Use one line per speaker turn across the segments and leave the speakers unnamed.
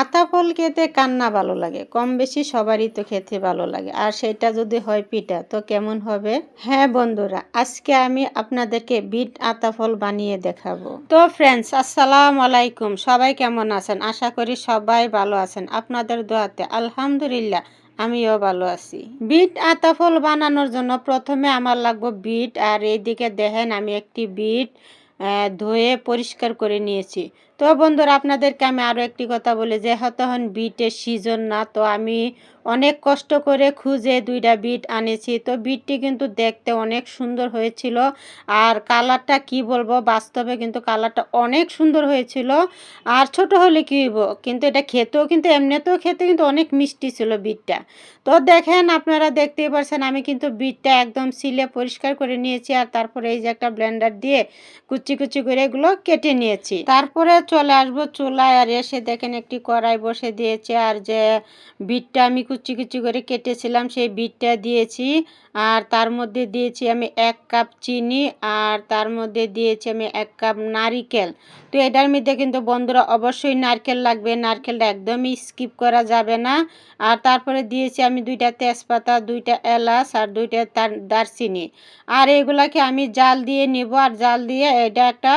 আতা ফল খেতে কান্না ভালো লাগে কম বেশি সবারই তো খেতে ভালো লাগে। আর সেটা যদি হয় পিঠা, তো কেমন হবে? হ্যাঁ বন্ধুরা, আজকে আমি আপনাদেরকে বিট আতা ফল বানিয়ে দেখাবো। তো ফ্রেন্ডস আসসালাম আলাইকুম। সবাই কেমন আছেন? আশা করি সবাই ভালো আছেন। আপনাদের দোয়াতে আলহামদুলিল্লাহ আমিও ভালো আছি। বিট আতা ফল বানানোর জন্য প্রথমে আমার লাগবে বিট, আর এইদিকে দেখেন আমি একটি বিট ধুয়ে পরিষ্কার করে নিয়েছি। তো বন্ধুরা, আপনাদেরকে আমি আরও একটি কথা বলি, যেহেতু এখন বিটের সিজন না, তো আমি অনেক কষ্ট করে খুঁজে দুইটা বিট আনেছি। তো বিটটি কিন্তু দেখতে অনেক সুন্দর হয়েছিল আর কালারটা কি বলব, বাস্তবে কিন্তু কালারটা অনেক সুন্দর হয়েছিল। আর ছোট হলে কি হইব, কিন্তু এটা খেতেও কিন্তু, এমনিতেও খেতে কিন্তু অনেক মিষ্টি ছিল বিটটা। তো দেখেন, আপনারা দেখতেই পারছেন, আমি কিন্তু বিটটা একদম সিলে পরিষ্কার করে নিয়েছি আর তারপরে এই যে একটা ব্লেন্ডার দিয়ে কুচি কুচি করে এগুলো কেটে নিয়েছি। তারপরে চলে আসব চুলায় আর এসে দেখেন একটি কড়াই বসে দিয়েছি আর যে বিটটা আমি কুচি কুচি করে কেটেছিলাম সেই বিটটা দিয়েছি আর তার মধ্যে দিয়েছি আমি এক কাপ চিনি আর তার মধ্যে দিয়েছি আমি এক কাপ নারিকেল। তো এটার মধ্যে কিন্তু বন্ধুরা অবশ্যই নারকেল লাগবে, নারকেলটা একদমই স্কিপ করা যাবে না। আর তারপরে দিয়েছি আমি দুইটা তেজপাতা, দুইটা এলাচ আর দুইটা তার দারচিনি। আর এগুলাকে আমি জাল দিয়ে নিব আর জাল দিয়ে এটা একটা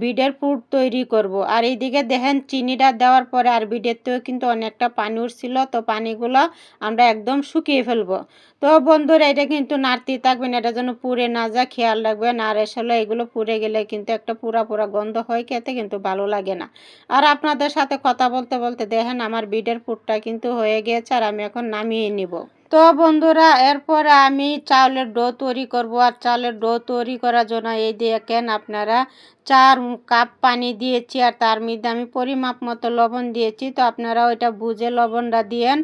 বিডের পুর তৈরি করব। আর এইদিকে দেখেন চিনিটা দেওয়ার পরে আর বিডেরতেও কিন্তু অনেকটা পানি উঠছিল, তো পানিগুলো আমরা একদম শুকিয়ে ফেলব। তো বন্ধুরা, এটা কিন্তু নাড়তে থাকবেন, এটা যেন পুড়ে না যায়, খেয়াল রাখবেন। আর আসলে এগুলো পুড়ে গেলে কিন্তু একটা পুরা পুরা গন্ধ হয়, খেতে কিন্তু ভালো লাগে না। আর আপনাদের সাথে কথা বলতে বলতে দেখেন আমার বিডের পুরটা কিন্তু হয়ে গিয়েছে আর আমি এখন নামিয়ে নিব। তো বন্ধুরা, এরপরে আমি চাউলের ডো তৈরি করব। আর চাউলের ডো তৈরি করার জন্য এই দেখেন আপনারা চার কাপ পানি দিয়েছি আর তার মধ্যে আমি পরিমাপ মতো লবণ দিয়েছি। তো আপনারা ওইটা বুঝে লবণটা দিয়েন।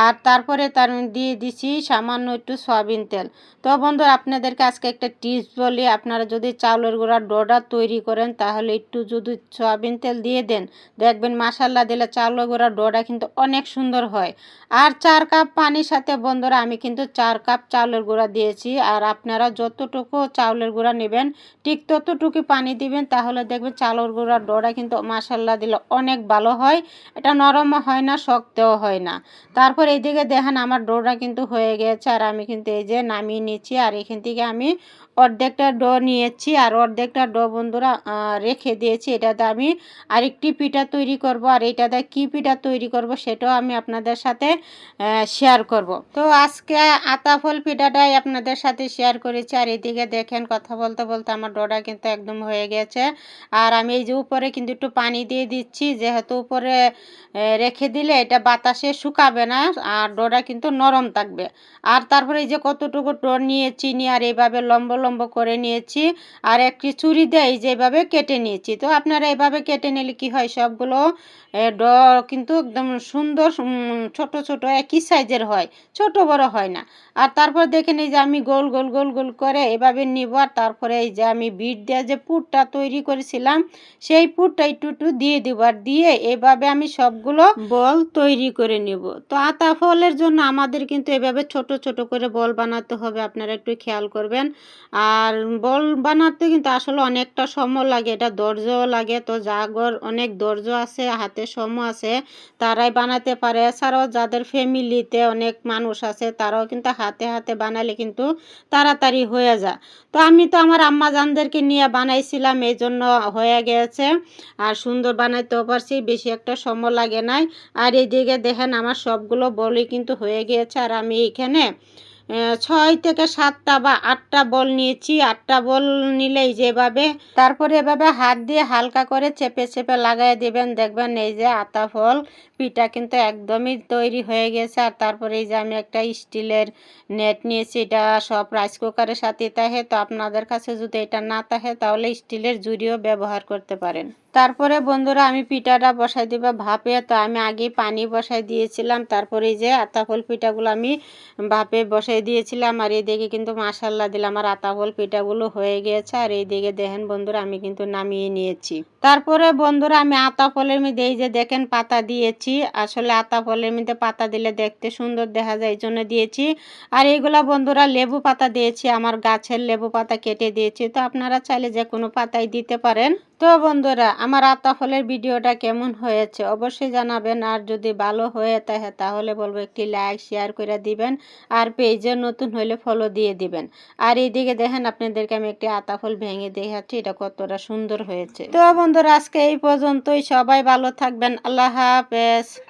আর তারপরে তার দিয়ে দিছি সামান্য একটু সয়াবিন তেল। তো বন্ধুরা, আপনাদেরকে আজকে একটা টিপস বলি। আপনারা যদি চাউলের গুঁড়া ডোটা তৈরি করেন, তাহলে একটু যদি সয়াবিন তেল দিয়ে দেন, দেখবেন মাসাল্লা দিলে চাউলের গুঁড়া ডোটা কিন্তু অনেক সুন্দর হয়। আর চার কাপ পানির সাথে বন্ধুরা, আমি কিন্তু চার কাপ চাউলের গুঁড়া দিয়েছি। আর আপনারা যতটুকু চাউলের গুঁড়া নেবেন, ঠিক ততটুকু পানি দিবেন। তাহলে দেখবেন চালর গুঁড়ার ডোরা কিন্তু মাসাল্লা দিলে অনেক ভালো হয়। এটা নরমও হয় না, শক্তও হয় না। তারপর এইদিকে দেখেন আমার ডোটা কিন্তু হয়ে গেছে, আর আমি কিন্তু এই যে নামিয়ে নিচ্ছি, আর এখান থেকে আমি অর্ধেকটা ডো নিয়েছি আর অর্ধেকটা ডো বন্ধুরা রেখে দিয়েছি। এটাতে আমি আরেকটি পিঠা তৈরি করব আর এটাতে কি পিঠা তৈরি করব সেটাও আমি আপনাদের সাথে শেয়ার করব। তো আজকে আতা ফল পিঠাটাই আপনাদের সাথে শেয়ার করেছি আর এদিকে দেখেন কথা বলতে বলতে আমার ডোটা কিন্তু একদম হয়ে গেছে। আর আমি এই যে উপরে কিন্তু একটু পানি দিয়ে দিচ্ছি, যেহেতু উপরে রেখে দিলে এটা বাতাসে শুকাবে না আর ডোটা কিন্তু নরম থাকবে। আর তারপরে এই যে কতটুকু ডো নিয়ে চিনি আর এইভাবে লম্ব লম্ব করে নিয়েছি আর একটি চুরি দেয় এই যে এইভাবে কেটে নিয়েছি। তো আপনারা এভাবে কেটে নিলে কি হয়? সবগুলো ড, কিন্তু একদম সুন্দর ছোট ছোট একই সাইজের হয়, ছোট বড় হয় না। আর তারপর দেখেন এই যে আমি গোল গোল গোল গোল করে এভাবে নিব আর তারপরে এই যে আমি বিট দেওয়া যে পুরটা তৈরি করেছিলাম, সেই পুরটা একটু একটু দিয়ে দিব আর দিয়ে এভাবে আমি সবগুলো বল তৈরি করে নিব। তো আতা ফলের জন্য আমাদের কিন্তু এভাবে ছোট ছোট করে বল বানাতে হবে। আপনারা একটু খেয়াল করবেন। আর বল বানাতে কিন্তু আসলে অনেকটা সময় লাগে, এটা ধৈর্যও লাগে। তো যাগর অনেক ধৈর্য আছে, হাতে সময় আছে, তারাই বানাতে পারে। এছাড়াও যাদের ফ্যামিলিতে অনেক মানুষ আছে, তারাও কিন্তু হাতে হাতে বানালে কিন্তু তাড়াতাড়ি হয়ে যায়। তো আমি তো আমার আম্মা জানদেরকে নিয়ে বানাইছিলাম এই জন্য হয়ে গেছে। আর সুন্দর বানাইতেও পারছি, বেশি একটা সময় লাগে নাই। আর এইদিকে দেখেন, আমার সবগুলো বলই কিন্তু হয়ে গিয়েছে। আর আমি এখানে ছয় থেকে সাতটা বা আটটা বল নিয়েছি। আটটা বল নিলেই যেভাবে, তারপরে এভাবে হাত দিয়ে হালকা করে চেপে চেপে লাগাই দেবেন। দেখবেন এই যে আতা ফল, পিঠা কিন্তু একদমই তৈরি হয়ে গেছে। আর তারপরে এই যে আমি একটা স্টিলের নেট নিয়েছি, এটা সব রাইস কুকারের সাথে থাকে। তো আপনাদের কাছে যদি এটা না থাকে, তাহলে স্টিলের জুড়িও ব্যবহার করতে পারেন। তারপরে বন্ধুরা, আমি পিঠাটা বসাই দিব ভাপে। তো আমি আগে পানি বসাই দিয়েছিলাম। তারপরে যে আতাফল পিঠাগুলো আমি ভাপে বসাই দিয়েছিলাম আর এইদিকে কিন্তু মাসাল্লা দিলাম। আর আতাফল পিঠাগুলো হয়ে গিয়েছে আর এইদিকে দেখেন বন্ধুরা আমি কিন্তু নামিয়ে নিয়েছি। তারপরে বন্ধুরা আমি আতা ফলের মধ্যে এই যে দেখেন পাতা দিয়েছি। আসলে আতা ফলের মধ্যে পাতা দিলে দেখতে সুন্দর দেখা যায় এই জন্য দিয়েছি। আর এইগুলা বন্ধুরা লেবু পাতা দিয়েছি, আমার গাছের লেবু পাতা কেটে দিয়েছি। তো আপনারা চাইলে যে কোনো পাতাই দিতে পারেন। তো বন্ধুরা, আমার আতা ফলের ভিডিওটা কেমন হয়েছে অবশ্যই জানাবেন। আর যদি ভালো হয়ে থাকে তাহলে বলব একটি লাইক, শেয়ার করে দিবেন। আর পেজে নতুন হইলে ফলও দিয়ে দিবেন। আর এইদিকে দেখেন আপনাদেরকে আমি একটি আতা ফল ভেঙে দেখাচ্ছি, এটা কতটা সুন্দর হয়েছে। তো বন্ধুরা, আজকে এই পর্যন্তই। সবাই ভালো থাকবেন। আল্লাহ হাফেজ।